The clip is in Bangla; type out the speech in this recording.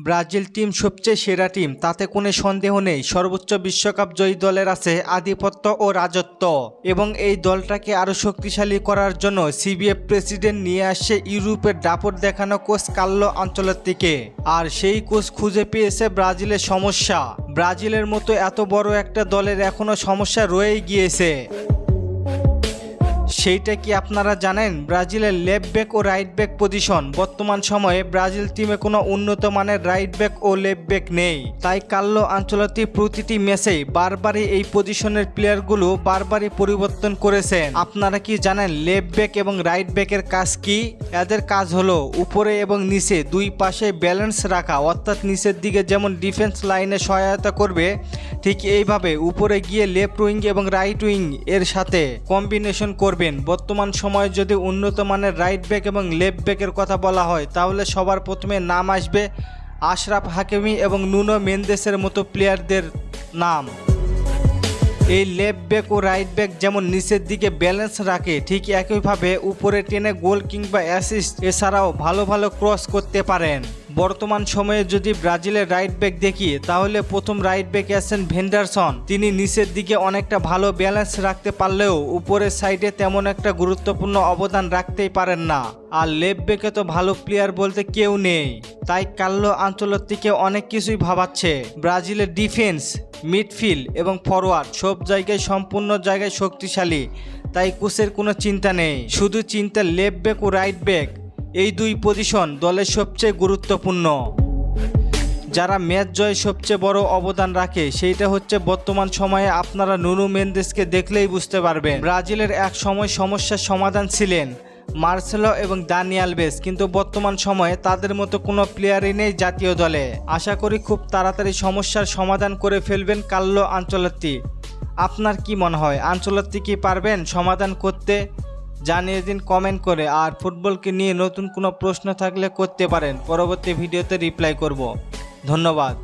ব্রাজিল টিম সবচেয়ে সেরা টিম, তাতে কোনো সন্দেহ নেই। সর্বোচ্চ বিশ্বকাপ জয়ী দলের আছে আধিপত্য ও রাজত্ব। এবং এই দলটাকে আরও শক্তিশালী করার জন্য সিবিএফ প্রেসিডেন্ট নিয়ে আসছে ইউরোপের দাপট দেখানো কোচ কাল্লো আঞ্চলত্তিকে আর সেই কোচ খুঁজে পেয়েছে ব্রাজিলের সমস্যা। ব্রাজিলের মতো এত বড় একটা দলের এখনও সমস্যা রয়েই গিয়েছে। সেইটা কি আপনারা জানেন? ব্রাজিলের লেফট ব্যাক ও রাইট ব্যাক পজিশন। বর্তমান সময়ে ব্রাজিল টিমে কোনো উন্নত মানের রাইট ব্যাক ও লেফট ব্যাক নেই। তাই কাল্লো আঞ্চলতি প্রতিটি ম্যাচেই বারবারই এই পজিশনের প্লেয়ারগুলো বারবারই পরিবর্তন করেছেন। আপনারা কি জানেন লেফট ব্যাক এবং রাইট ব্যাকের কাজ কি? এদের কাজ হলো উপরে এবং নিচে দুই পাশে ব্যালেন্স রাখা। অর্থাৎ নিচের দিকে যেমন ডিফেন্স লাইনে সহায়তা করবে, ঠিক এইভাবে উপরে গিয়ে লেফট উইং এবং রাইট উইং এর সাথে কম্বিনেশন করবেন বর্তমান সময়ে যদি উন্নত মানের রাইট ব্যাক এবং লেফট ব্যাকের কথা বলা হয়, তাহলে সবার প্রথমে নাম আসবে আশরাফ হাকিমি এবং নুনো মেন্দেসের মতো প্লেয়ারদের নাম। এই লেফট ব্যাক ও রাইট ব্যাক যেমন নিচের দিকে ব্যালেন্স রাখে, ঠিক একইভাবে উপরে টেনে গোল কিংবা অ্যাসিস্ট এছাড়াও ভালো ভালো ক্রস করতে পারেন। বর্তমান সময়ে যদি ব্রাজিলের রাইট ব্যাক দেখি, তাহলে প্রথম রাইট ব্যাকে আছেন ভেন্ডারসন। তিনি নিচের দিকে অনেকটা ভালো ব্যালেন্স রাখতে পারলেও উপরের সাইডে তেমন একটা গুরুত্বপূর্ণ অবদান রাখতেই পারেন না। আর লেফট ব্যাকে তো ভালো প্লেয়ার বলতে কেউ নেই। তাই কাল্লো আঞ্চলত্তিকে অনেক কিছুই ভাবাচ্ছে। ব্রাজিলের ডিফেন্স মিডফিল্ড এবং ফরওয়ার্ড সব জায়গায় সম্পূর্ণ জায়গায় শক্তিশালী। তাই কোচের কোনো চিন্তা নেই। শুধু চিন্তা লেফট ব্যাক ও রাইট ব্যাক এই দুই পজিশন দলের সবচেয়ে গুরুত্বপূর্ণ। যারা ম্যাচ জয়ে সবচেয়ে বড় অবদান রাখে, সেইটা হচ্ছে বর্তমান সময়ে আপনারা নুনু মেন্দেসকে দেখলেই বুঝতে পারবেন। ব্রাজিলের এক সময় সমস্যার সমাধান ছিলেন মার্সেলো এবং দানিয়াল বেস কিন্তু বর্তমান সময়ে তাদের মতো কোনো প্লেয়ারই নেই জাতীয় দলে। আশা করি খুব তাড়াতাড়ি সমস্যার সমাধান করে ফেলবেন কাল্লো আঞ্চলত্তি আপনার কি মনে হয় আঞ্চলত্তি কি পারবেন সমাধান করতে? জানিয়ে দিন কমেন্ট করে আর ফুটবলকে নিয়ে নতুন কোনো প্রশ্ন থাকলে করতে পারেন। পরবর্তী ভিডিওতে রিপ্লাই করব। ধন্যবাদ।